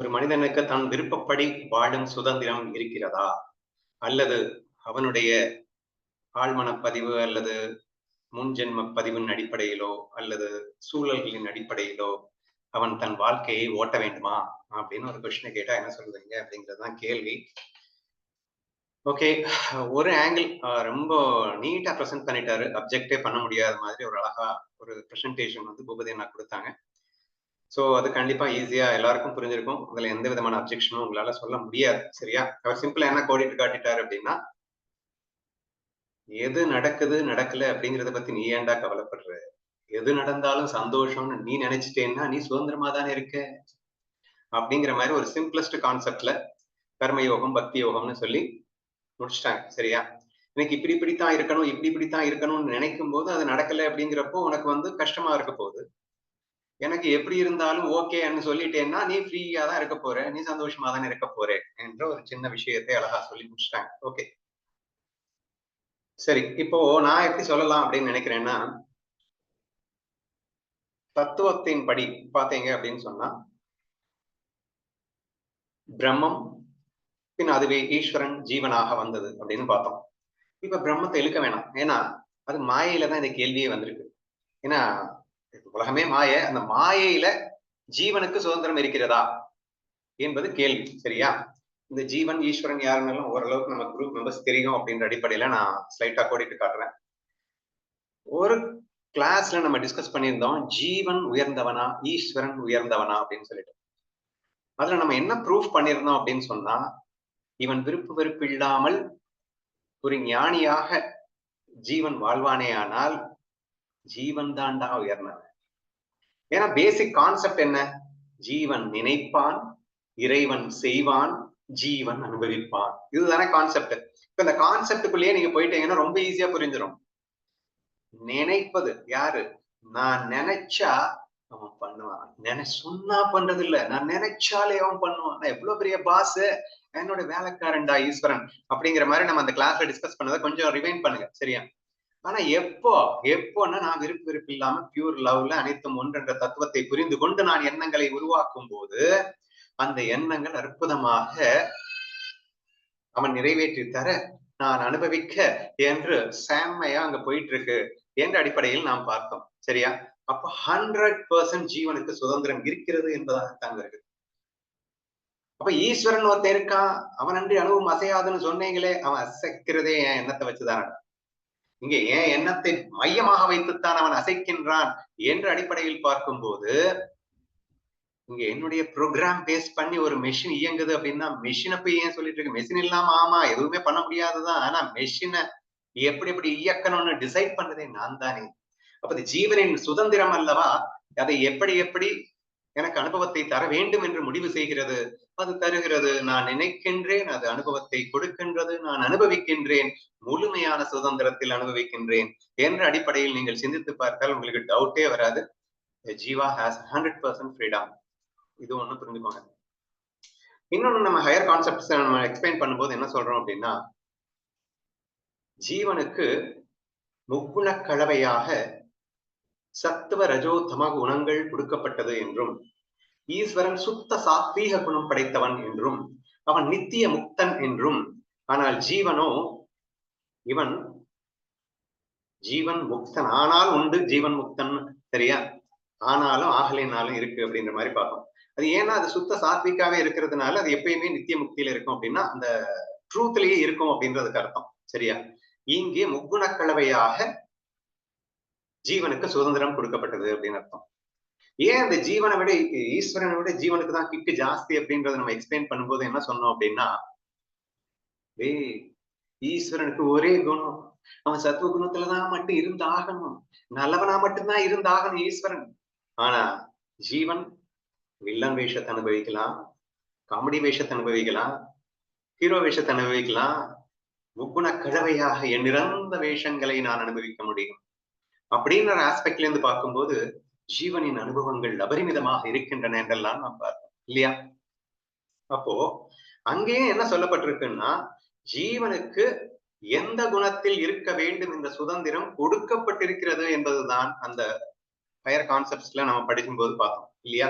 ஒரு மனிதனுக்கு தன் விருப்பப்படி வாழும் சுதந்திரம் இருக்கிறதா? அல்லது அவனுடைய ஆழ்மன பதிவு அல்லது முன்ஜென்ம பதிவின் அடிப்படையிலோ அல்லது சூழல்களின் அடிப்படையிலோ அவன் தன் வாழ்க்கையை ஓட்ட வேண்டுமா? அப்படின்னு ஒரு கொஸ்டினை கேட்டா என்ன சொல்றீங்க அப்படிங்கறதுதான் கேள்வி. ஓகே ஒரு ஆங்கிள் ரொம்ப நீட்டா ப்ரெசென்ட் பண்ணிட்டாரு. அப்ஜெக்டே பண்ண முடியாத மாதிரி ஒரு அழகா ஒரு ப்ரெசன்டேஷன் வந்து பூபதி அண்ணா கொடுத்தாங்க. ஸோ அது கண்டிப்பா ஈஸியா எல்லாருக்கும் புரிஞ்சிருக்கும். அதுல எந்த விதமான அப்ஜெக்ஷனும் உங்களால சொல்ல முடியாது. சரியா? அவர் சிம்பிளா என்ன கோடிட்டு காட்டிட்டாரு அப்படின்னா எது நடக்குது நடக்கல அப்படிங்கறத பத்தி நீ ஏன்டா கவலைப்படுற? எது நடந்தாலும் சந்தோஷம்னு நீ நினைச்சிட்டேன்னா நீ சுதந்திரமா தானே இருக்க? அப்படிங்கிற மாதிரி ஒரு சிம்பிளஸ்ட் கான்செப்ட்ல கர்மயோகம் பக்தி யோகம்னு சொல்லி முடிச்சிட்டாங்க. சரியா? எனக்கு இப்படி இப்படித்தான் இருக்கணும் இப்படி இப்படித்தான் இருக்கணும்னு நினைக்கும் போது அது நடக்கல அப்படிங்கிறப்போ உனக்கு வந்து கஷ்டமா இருக்க போகுது. எனக்கு எப்படி இருந்தாலும் ஓகேன்னு சொல்லிட்டேன்னா நீ ஃப்ரீயா தான் இருக்க போற நீ சந்தோஷமா தானே இருக்க போற என்ற ஒரு சின்ன விஷயத்தை அழகா சொல்லி முடிச்சிட்டாங்க. ஓகே சரி இப்போ நான் எப்படி சொல்லலாம் அப்படின்னு நினைக்கிறேன்னா தத்துவத்தின் படி பாத்தீங்க அப்படின்னு சொன்னா பிரம்மம் பின் அதுவே ஈஸ்வரன் ஜீவனாக வந்தது அப்படின்னு பார்த்தோம். இப்ப பிரம்மத்தை இழுக்க வேணாம். ஏன்னா அது மாயையில தான் இந்த கேள்வியே வந்திருக்கு. ஏன்னா உலகமே மாய அந்த மாயையில ஜீவனுக்கு சுதந்திரம் இருக்கிறதா என்பது கேள்வி சரியா? இந்த ஜீவன் ஈஸ்வரன் யாருன்னு ஓரளவுக்கு நம்ம குரூப் மெம்பர்ஸ் தெரியும் அப்படின்ற அடிப்படையில நான் ஸ்லைட்டா கோடிட்டு காட்டுறேன். ஒரு கிளாஸ்ல நம்ம டிஸ்கஸ் பண்ணியிருந்தோம் ஜீவன் உயர்ந்தவனா ஈஸ்வரன் உயர்ந்தவனா அப்படின்னு சொல்லிட்டு. அதுல நம்ம என்ன ப்ரூஃப் பண்ணியிருந்தோம் அப்படின்னு சொன்னா இவன் விருப்பு வெறுப்பு இல்லாமல் ஒரு ஞானியாக ஜீவன் வாழ்வானே ஆனால் ஜீவன் தாண்டா உயர்ந்தவன். ஏன்னா பேசிக் கான்செப்ட் என்ன? ஜீவன் நினைப்பான் இறைவன் செய்வான் ஜீவன் அனுபவிப்பான். இதுதானே கான்செப்ட் இப்ப இந்த கான்செப்டுக்குள்ளேயே நீங்க போயிட்டீங்கன்னா ரொம்ப ஈஸியா புரிஞ்சிடும் நினைப்பது யாரு? நான் நினைச்சா அவன் பண்ணுவான். நினை சொன்னா பண்றது இல்ல நான் நினைச்சாலே அவன் பண்ணுவான். நான் எவ்வளவு பெரிய பாஸ் என்னோட வேலைக்காரன்டா ஈஸ்வரன். அப்படிங்கிற மாதிரி நம்ம அந்த கிளாஸ்ல டிஸ்கஸ் பண்ணதை கொஞ்சம் ரிவைன் பண்ணுங்க. சரியா? ஆனா எப்போ எப்போன்னா நான் விருப்பு விருப்பு இல்லாம பியூர் லவ்ல அனைத்தும் ஒன்றென்ற தத்துவத்தை புரிந்து கொண்டு நான் எண்ணங்களை உருவாக்கும் போது அந்த எண்ணங்கள் அற்புதமாக அவன் நிறைவேற்றி தர நான் அனுபவிக்க என்று செம்மையா அங்க போயிட்டு இருக்கு என்ற அடிப்படையில் நாம் பார்த்தோம். சரியா? அப்ப ஹண்ட்ரட் பர்சன்ட் ஜீவனுக்கு சுதந்திரம் இருக்கிறது என்பதாகத்தான் இருக்கு அப்ப ஈஸ்வரன் ஒருத்தன் இருக்கான். அவன் அன்றி அணுவும் அசையாதுன்னு சொன்னீங்களே அவன் அசைக்கிறதே என் எண்ணத்தை வச்சுதான். இங்க என் எண்ணத்தை மையமாக வைத்துத்தான் அவன் அசைக்கின்றான் என்ற அடிப்படையில் பார்க்கும்போது இங்க என்னுடைய ப்ரோக்ராம் பேஸ் பண்ணி ஒரு மெஷின் இயங்குது அப்படின்னா மெஷினை போய் ஏன் சொல்லிட்டு இருக்கு? மெஷின் இல்லாம ஆமா எதுவுமே பண்ண முடியாதுதான் ஆனா மெஷினை எப்படி எப்படி இயக்கணும்னு டிசைட் பண்றதே நான் தானே. அப்ப ஜீவனின் சுதந்திரம் அல்லவா? அதை எப்படி எப்படி எனக்கு அனுபவத்தை தர வேண்டும் என்று முடிவு செய்கிறது? அது தருகிறது. நான் நினைக்கின்றேன் அது அனுபவத்தை கொடுக்கின்றது நான் அனுபவிக்கின்றேன் முழுமையான சுதந்திரத்தில் அனுபவிக்கின்றேன் என்ற அடிப்படையில் நீங்கள் சிந்தித்து பார்த்தால் உங்களுக்கு டவுட்டே வராது. Jeeva has hundred percent freedom இது ஒண்ணு புரிஞ்சுக்கோங்க. இன்னொன்னு நம்ம ஹையர் கான்செப்ட்ஸ் நம்ம எக்ஸ்பிளைன் பண்ணும்போது என்ன சொல்றோம் அப்படின்னா ஜீவனுக்கு முக்குண கலவையாக சத்துவ ரஜோ தம குணங்கள் கொடுக்கப்பட்டது என்றும் ஈஸ்வரன் சுத்த சாத்வீக குணம் படைத்தவன் என்றும் அவன் நித்திய முக்தன் என்றும். ஆனால் ஜீவனோ இவன் ஜீவன் முக்தன். ஆனால் உண்டு ஜீவன் முக்தன் சரியா? ஆனாலும் ஆகலைனாலும் இருக்கு அப்படின்ற மாதிரி பார்ப்போம் அது ஏன்னா அது சுத்த சாத்விக்காவே இருக்கிறதுனால அது எப்பயுமே நித்திய முக்தியில இருக்கும் அப்படின்னா அந்த ட்ரூத்லயே இருக்கும் அப்படின்றதுக்கு அர்த்தம். சரியா? இங்கே முக்குண கலவையாக ஜீவனுக்கு சுதந்திரம் கொடுக்கப்பட்டது அப்படின்னு அர்த்தம். ஏன் அந்த ஜீவனை விட ஈஸ்வரனை விட ஜீவனுக்கு தான் கிக்கு ஜாஸ்தி அப்படின்றத நம்ம எக்ஸ்பிளைன் பண்ணும்போது என்ன சொன்னோம் அப்படின்னா ஏய் ஈஸ்வரனுக்கு ஒரே குணம். அவன் சத்துவ குணத்துலதான் மட்டும் இருந்தாகணும். நல்லவனா மட்டும்தான் இருந்தாகணும் ஈஸ்வரன். ஆனா ஜீவன் வில்லன் வேஷத்தை அனுபவிக்கலாம் காமெடி வேஷத்தை அனுபவிக்கலாம் ஹீரோ வேஷத்தை அனுபவிக்கலாம். முக்குண கழவையாக என் நிறந்த வேஷங்களை நான் அனுபவிக்க முடியும். அப்படின்ற ஆஸ்பெக்ட்ல இருந்து பார்க்கும்போது ஜீவனின் அனுபவங்கள் அபரிமிதமாக இருக்கின்றன என்றெல்லாம் நாம் பார்த்தோம் இல்லையா? அப்போ அங்கேயே என்ன சொல்லப்பட்டிருக்குன்னா ஜீவனுக்கு எந்த குணத்தில் இருக்க வேண்டும் இந்த சுதந்திரம் கொடுக்கப்பட்டிருக்கிறது என்பதுதான் அந்த ஹையர் கான்செப்ட்ஸ்ல நம்ம படிக்கும்போது பார்த்தோம் இல்லையா?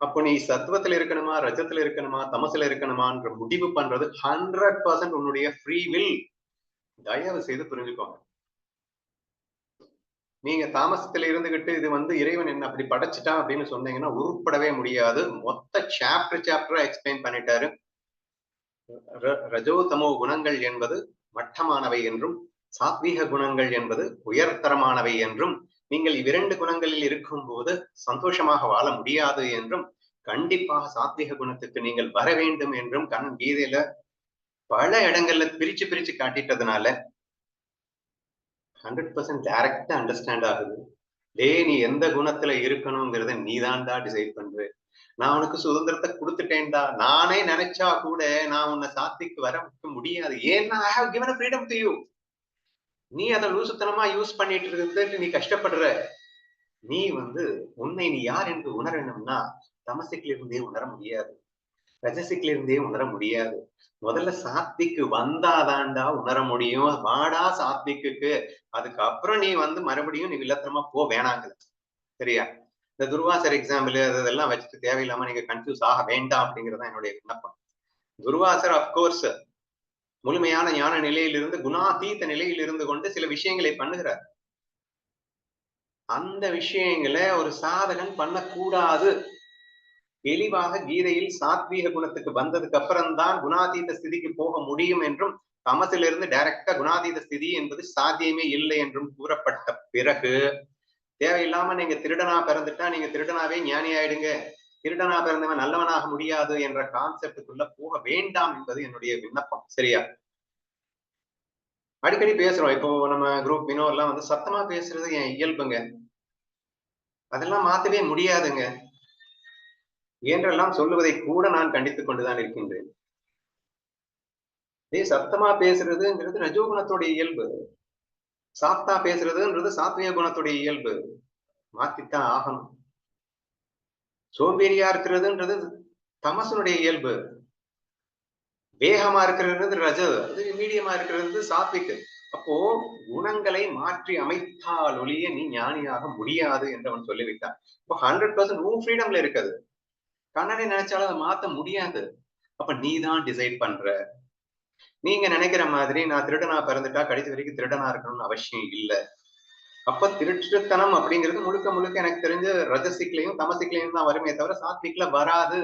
அப்போ நீ சத்துவத்துல இருக்கணுமா ரஜத்துல இருக்கணுமா தமசுல இருக்கணுமான்ற முடிவு பண்றது ஹண்ட்ரட் பர்சன்ட் உன்னுடைய ஃப்ரீ வில் தயவு செய்து புரிஞ்சுக்கோங்க. நீங்க தாமசத்துல இருந்துகிட்டு இது வந்து இறைவன் என்ன அப்படி படைச்சிட்டான் அப்படின்னு சொன்னீங்கன்னா உருப்படவே முடியாது. மொத்த சாப்டர் சாப்டரா எக்ஸ்பிளைன் பண்ணிட்டாரு. ரஜோ தமோ குணங்கள் என்பது மட்டமானவை என்றும் சாத்வீக குணங்கள் என்பது உயர்தரமானவை என்றும் நீங்கள் இவ்விரண்டு குணங்களில் இருக்கும் போது சந்தோஷமாக வாழ முடியாது என்றும் கண்டிப்பாக சாத்வீக குணத்துக்கு நீங்கள் வர வேண்டும் என்றும் கண் கீதையில பல இடங்கள்ல பிரிச்சு பிரிச்சு காட்டிட்டதுனால ஹண்ட்ரட் பர்சன்ட் டேரக்டா அண்டர்ஸ்டாண்ட் ஆகுது. டே நீ எந்த குணத்துல இருக்கணுங்கிறத நீ தான்டா டிசைட் பண்ற. நான் உனக்கு சுதந்திரத்தை கொடுத்துட்டேன்டா. நானே நினைச்சா கூட நான் உன்னை சாத்திக்கு வர முடியாது. ஏன்னா I have given freedom to you நீ அதை லூசுத்தனமா யூஸ் பண்ணிட்டு இருக்கிறது நீ கஷ்டப்படுற. நீ வந்து உன்னை நீ யார் என்று உணரணும்னா தமசிக்கிலிருந்தே உணர முடியாது. ரஜசிக்கில இருந்தே உணர முடியாது. முதல்ல சாத்விக்கு வந்தாதாண்டா உணர முடியும். வாடா சாத்விக்கு அதுக்கப்புறம் நீ வந்து மறுபடியும் நீ வில்லத்தனமா போ வேணாங்கல சரியா? இந்த துர்வாசர் எக்ஸாம்பிள் அதெல்லாம் வச்சுட்டு தேவையில்லாம நீங்க கன்ஃபியூஸ் ஆக வேண்டாம் அப்படிங்கறதா என்னுடைய விண்ணப்பம். துர்வாசர் அப்கோர்ஸ் முழுமையான ஞான நிலையிலிருந்து குணாதீத்த நிலையில் இருந்து கொண்டு சில விஷயங்களை பண்ணுகிறார். அந்த விஷயங்களை ஒரு சாதகன் பண்ணக்கூடாது. தெளிவாக கீதையில் சாத்வீக குணத்துக்கு வந்ததுக்கு அப்புறம்தான் குணாதீத ஸ்திதிக்கு போக முடியும் என்றும் தமசிலிருந்து டைரக்டா குணாதீத ஸ்திதி என்பது சாத்தியமே இல்லை என்றும் கூறப்பட்ட பிறகு தேவையில்லாம நீங்க திருடனா பிறந்துட்டா நீங்க திருடனாவே ஞானி ஆயிடுங்க. திருடனா பிறந்தவன் நல்லவனாக முடியாது என்ற கான்செப்டுக்குள்ள போக வேண்டாம் என்பது என்னுடைய விண்ணப்பம். சரியா? அடிக்கடி பேசுறோம். இப்போ நம்ம குரூப் வினோ எல்லாம் வந்து சத்தமா பேசுறது என் இயல்புங்க. அதெல்லாம் மாத்தவே முடியாதுங்க. என்றெல்லாம் சொல்லுவதை கூட நான் கண்டித்துக் கொண்டுதான் இருக்கின்றேன். ஏ சத்தமா பேசுறதுங்கிறது ரஜோகுணத்துடைய இயல்பு. சாத்தா பேசுறதுன்றது சாத்விய குணத்துடைய இயல்பு. மாத்தித்தான் ஆகணும். சோம்பேறியா இருக்கிறதுன்றது தமசனுடைய இயல்பு. வேகமா இருக்கிறது ரஜ அது மீடியமா இருக்கிறது சாத்விக்கு. அப்போ குணங்களை மாற்றி அமைத்தால் ஒழிய நீ ஞானியாக முடியாது என்று அவன் சொல்லிவிட்டான். இப்போ ஹண்ட்ரட் பர்சன்ட் உன் ஃப்ரீடம்ல இருக்குது. கண்ணனை நினைச்சாலும் அதை மாத்த முடியாது. அப்ப நீ தான் டிசைட் பண்ற. நீங்க நினைக்கிற மாதிரி நான் திருடனா பிறந்துட்டா கடைசி வரைக்கும் திருடனா இருக்கணும்னு அவசியம் இல்லை. அப்ப திருட்டுத்தனம் அப்படிங்கிறது முழுக்க முழுக்க எனக்கு தெரிஞ்ச ரஜசிக்லையும் தமசிக்லையும் தான் வருமே தவிர சாத்விக்ல வராது.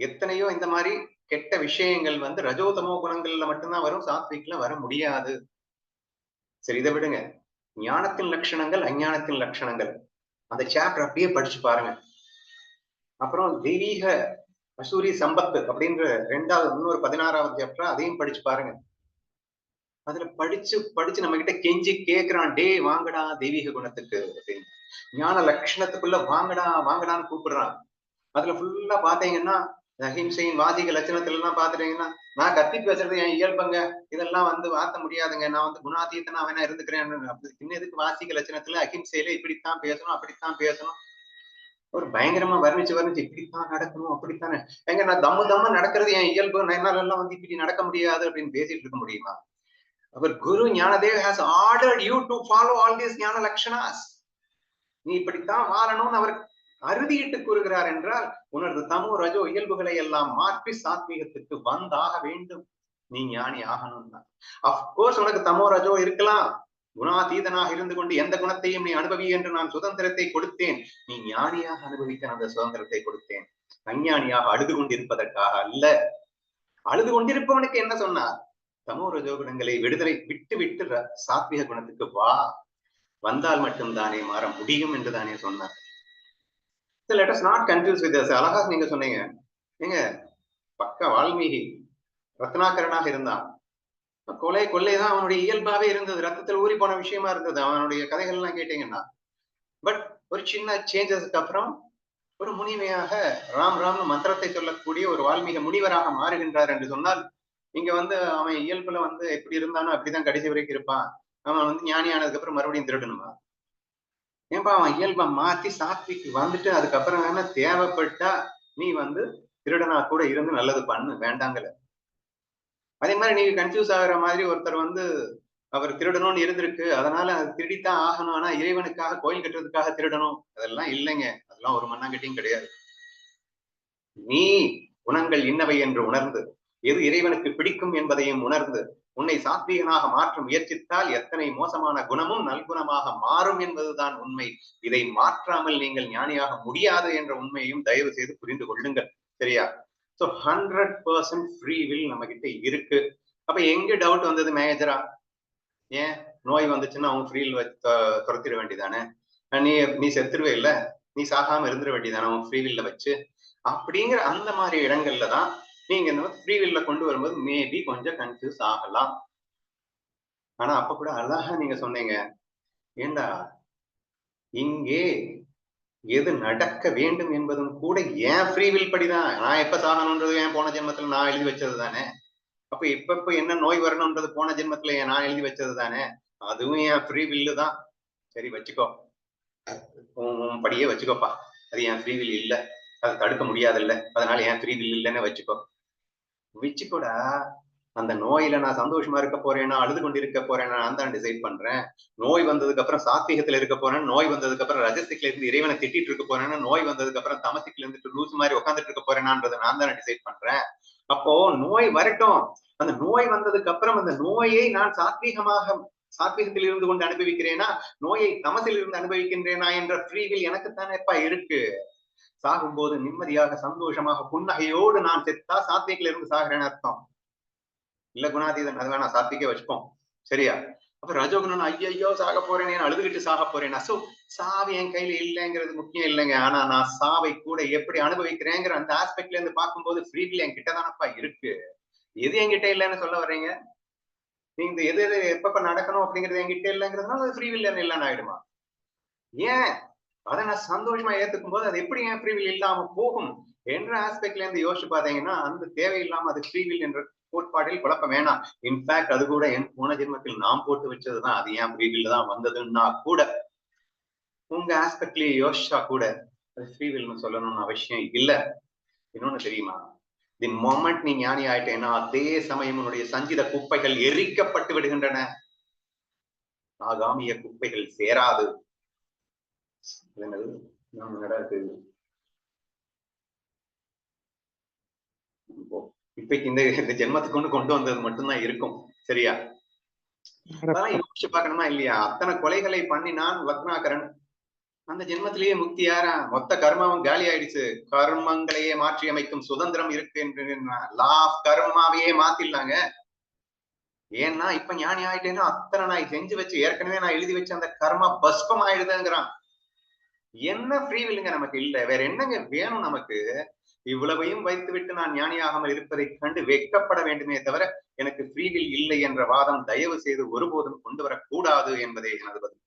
எத்தனையோ இந்த மாதிரி கெட்ட விஷயங்கள் வந்து ரஜோதமோ குணங்கள்ல மட்டும்தான் வரும் சாத்விக்ல வர முடியாது. சரி இதை விடுங்க. ஞானத்தின் லட்சணங்கள் அஞ்ஞானத்தின் லட்சணங்கள். அந்த சாப்டர் அப்படியே படிச்சு பாருங்க. அப்புறம் தெய்வீக அசூரி சம்பத்து அப்படின்ற ரெண்டாவது இன்னொரு பதினாறாவது சாப்டர் அதையும் படிச்சு பாருங்க. அதுல படிச்சு படிச்சு நம்ம கிட்ட கெஞ்சி கேக்குறான் டே வாங்கடா தெய்வீக குணத்துக்கு அப்படின்னு. ஞான லட்சணத்துக்குள்ள வாங்கடா வாங்கடான்னு கூப்பிடுறான். அதுல ஃபுல்லா பாத்தீங்கன்னா அஹிம்சையின் வாதிக லட்சணத்துல எல்லாம் பாத்துட்டீங்கன்னா நான் கத்தி பேசுறது என் இயல்புங்க. இதெல்லாம் வந்து வாத்த முடியாதுங்க. நான் வந்து குணாதீத்தனா அவனா இருந்துக்கிறேன். இன்னும் எதுக்கு வாசிக லட்சணத்துல? அஹிம்சையில இப்படித்தான் பேசணும் அப்படித்தான் பேசணும். ஒரு பயங்கரமா வர்ணிச்சு வர்ணிச்சு இப்படித்தான் நடக்கணும் அப்படித்தானே? எங்க நான் தம்மு தம்ம நடக்கிறது என் இயல்பு என்னால எல்லாம் வந்து இப்படி நடக்க முடியாது அப்படின்னு பேசிட்டு இருக்க முடியுமா? அவர் Guru Gnanadev has ordered you to follow all these gnana lakshanas நீ இப்படித்தான் வாழணும்னு அவர் அறுதியிட்டு கூறுகிறார் என்றால் உனது தமோ ரஜோ இயல்புகளை எல்லாம் மாற்றி சாத்வீகத்துக்கு வந்தாக வேண்டும். நீ ஞானி ஆகணும்னா. அப்கோர்ஸ் உனக்கு தமோ ரஜோ இருக்கலாம். குணாதீதனாக இருந்து கொண்டு எந்த குணத்தையும் நீ அனுபவி என்று நான் சுதந்திரத்தை கொடுத்தேன். நீ ஞானியாக அனுபவிக்க அந்த சுதந்திரத்தை கொடுத்தேன். அஞ்ஞானியாக அழுது கொண்டிருப்பதற்காக அல்ல. அழுது கொண்டிருப்பவனுக்கு என்ன சொன்னார் தமோ ரஜோ குணங்களை விடுதலை விட்டு விட்டு சாத்விக குணத்துக்கு வா. வந்தால் மட்டும்தானே மாற முடியும் என்று தானே சொன்னார். Let us not confuse with அழகா நீங்க சொன்னீங்க. நீங்க பக்க வால்மீகி ரத்னாகரனாக இருந்தான். கொலை கொள்ளைதான் அவனுடைய இயல்பாவே இருந்தது. ரத்தத்தில் ஊறி போன விஷயமா இருந்தது. அவனுடைய கதைகள் எல்லாம் கேட்டீங்கன்னா. பட் ஒரு சின்ன சேஞ்சஸ்க்கு அப்புறம் ஒரு முனிமையாக ராம் ராம் மந்திரத்தை சொல்லக்கூடிய ஒரு வால்மீக முனிவராக மாறுகின்றார் என்று சொன்னால் இங்க வந்து அவன் இயல்புல வந்து எப்படி இருந்தானோ அப்படிதான் கடைசி வரைக்கும் இருப்பான். அவன் வந்து ஞானி ஆனதுக்கு அப்புறம் மறுபடியும் திருடணுமா? ஏன்பா அவன் இயல்பை மாத்தி சாத்விக்கு வந்துட்டு அதுக்கப்புறம் வேணா தேவைப்பட்டா நீ வந்து திருடனா கூட இருந்து நல்லது பண்ணு வேண்டாங்கல. அதே மாதிரி நீங்க கன்ஃபியூஸ் ஆகுற மாதிரி ஒருத்தர் வந்து அவர் திருடணும்னு இருந்திருக்கு. அதனால அது திருடித்தான் ஆகணும். ஆனா இறைவனுக்காக கோயில் கட்டுறதுக்காக திருடணும். அதெல்லாம் இல்லைங்க. அதெல்லாம் ஒரு மண்ணாங்கட்டியும் கிடையாது. நீ குணங்கள் இன்னவை என்று உணர்ந்து எது இறைவனுக்கு பிடிக்கும் என்பதையும் உணர்ந்து உன்னை சாத்வீகனாக மாற்ற முயற்சித்தால் எத்தனை மோசமான குணமும் நல்குணமாக மாறும் என்பதுதான் உண்மை. இதை மாற்றாமல் நீங்கள் ஞானியாக முடியாது என்ற உண்மையையும் தயவு செய்து புரிந்து கொள்ளுங்கள். சரியா? So hundred percent free will நம்ம கிட்ட இருக்கு. அப்ப எங்க டவுட் வந்தது மேனேஜரா ஏன்? நோய் வந்துச்சுன்னா அவங்க ஃப்ரீல் துரத்திட வேண்டியதானே? நீ நீ செத்துருவே இல்ல? நீ சாகாம இருந்துட வேண்டியதானே அவங்க ஃப்ரீவில்ல வச்சு? அப்படிங்கிற அந்த மாதிரி இடங்கள்ல தான் நீங்க இந்த ஃப்ரீவில்ல கொண்டு வரும்போது மேபி கொஞ்சம் கன்ஃபியூஸ் ஆகலாம். ஆனா அப்ப கூட அழகா நீங்க சொன்னீங்க. ஏண்டா? இங்கே எது நடக்க வேண்டும் என்பதும் கூட ஏன் ஃப்ரீவில் படிதான்? நான் எப்ப சாகணுன்றது ஏன் போன ஜென்மத்துல நான் எழுதி வச்சது தானே அப்ப இப்ப இப்ப என்ன நோய் வரணும்ன்றது போன ஜென்மத்துல ஏன் நான் எழுதி வச்சது தானே அதுவும் என் ஃப்ரீ வில்லு தான்? சரி வச்சுக்கோ. உன் படியே வச்சுக்கோப்பா. அது என் ஃப்ரீ வில் இல்ல? அதை தடுக்க முடியாதுல்ல. அதனால என் ஃப்ரீ வில் இல்லைன்னு வச்சுக்கோ. வச்சுக்கோடா. அந்த நோயில நான் சந்தோஷமா இருக்க போறேன்னா அழுது கொண்டு இருக்க போறேன்னா நான் தான் டிசைட் பண்றேன். நோய் வந்ததுக்கு அப்புறம் சாத்வீகத்துல இருக்க போறேன். நோய் வந்ததுக்கு அப்புறம் ரஜசிக்ல இருந்து இறைவனை திட்டிட்டு இருக்க போறேன்னா நோய் வந்ததுக்கு அப்புறம் தமசிக்ல இருந்துட்டு லூஸ் மாதிரி உட்காந்துட்டு இருக்க போறேனான்றதை நான் தான் டிசைட் பண்றேன். அப்போ நோய் வரட்டும். அந்த நோய் வந்ததுக்கு அப்புறம் அந்த நோயை நான் சாத்வீகமாக சாத்வீகத்தில் இருந்து கொண்டு அனுபவிக்கிறேனா நோயை தமசில் இருந்து அனுபவிக்கின்றேனா என்ற ஃப்ரீவில் எனக்குத்தானேப்பா இருக்கு. சாகும்போது நிம்மதியாக சந்தோஷமாக புன்னகையோடு நான் செத்தா சாத்வீகில இருந்து சாகிறேன்னு அர்த்தம். இல்ல குணாதீதன் அது நான் சாத்விக்கே வச்சுப்போம். சரியா? அப்ப ரஜோகுணன் ஐயோ சாக போறேனே அழுதுகிட்டு சாக போறேன்? சோ சாவு என் கையில இல்லைங்கிறது முக்கியம் இல்லைங்க. ஆனா நான் சாவை கூட எப்படி அனுபவிக்கிறேங்கிற அந்த ஆஸ்பெக்ட்ல இருந்து பார்க்கும்போது ஃப்ரீவில் என் கிட்டதானப்பா இருக்கு. எது என்கிட்ட இல்லைன்னு சொல்ல வர்றீங்க? நீங்க எது எது எப்பப்ப நடக்கணும் அப்படிங்கிறது என்கிட்ட இல்லைங்கிறதுனால அது ஃப்ரீ வில் இல்லைன்னு ஆயிடுமா? ஏன்? அதை நான் சந்தோஷமா ஏத்துக்கும் போது அது எப்படி என் ஃப்ரீவில் இல்லாம போகும்? என்ற ஆஸ்பெக்ட்ல இருந்து யோசிச்சு பாத்தீங்கன்னா அந்த தேவையில்லாம அது ஃப்ரீவில் என்ற கோட்பாட்டில் குழப்பம் வேணாம். இன்ஃபேக்ட் அது கூட என் போன ஜென்மத்தில் நாம் போட்டு வச்சதுதான். அது ஏன் ஃப்ரீவில் தான் வந்ததுன்னா கூட. உங்க ஆஸ்பெக்ட்லயே யோசிச்சா கூட அது ஃப்ரீவில்னு சொல்லணும்னு அவசியம் இல்ல. இன்னொன்னு தெரியுமா? தி மொமெண்ட் நீ ஞானி ஆயிட்டேன்னா அதே சமயம் உன்னுடைய சஞ்சித குப்பைகள் எரிக்கப்பட்டு விடுகின்றன. ஆகாமிய குப்பைகள் சேராது. என்னது? இருக்கு இப்பைக்கு இந்த இந்த ஜென்மத்துக்கு ஒண்ணு கொண்டு வந்தது மட்டும்தான் இருக்கும் சரியா? அதெல்லாம் யோசிச்சு பார்க்கணுமா இல்லையா? அத்தனை கொலைகளை பண்ணினான் லக்னாகரன் அந்த ஜென்மத்திலேயே முக்தி யாரா? மொத்த கர்மாவும் காலி ஆயிடுச்சு. கர்மங்களையே மாற்றி அமைக்கும் சுதந்திரம் இருக்கு என்று லா கர்மாவையே மாத்திடலாங்க. ஏன்னா இப்ப ஞானி ஆயிட்டேன்னா அத்தனை நான் செஞ்சு வச்சு ஏற்கனவே நான் எழுதி வச்ச அந்த கர்மா பஸ்பம் ஆயிடுதுங்கிறான். என்ன ஃப்ரீ வில்லுங்க நமக்கு இல்ல. வேற என்னங்க வேணும் நமக்கு? இவ்வளவையும் வைத்துவிட்டு நான் ஞானியாகாமல் இருப்பதை கண்டு வெட்கப்பட வேண்டுமே தவிர எனக்கு ஃப்ரீவில் இல்லை என்ற வாதம் தயவு செய்து ஒருபோதும் கொண்டு வரக்கூடாது என்பதே எனது பதில்.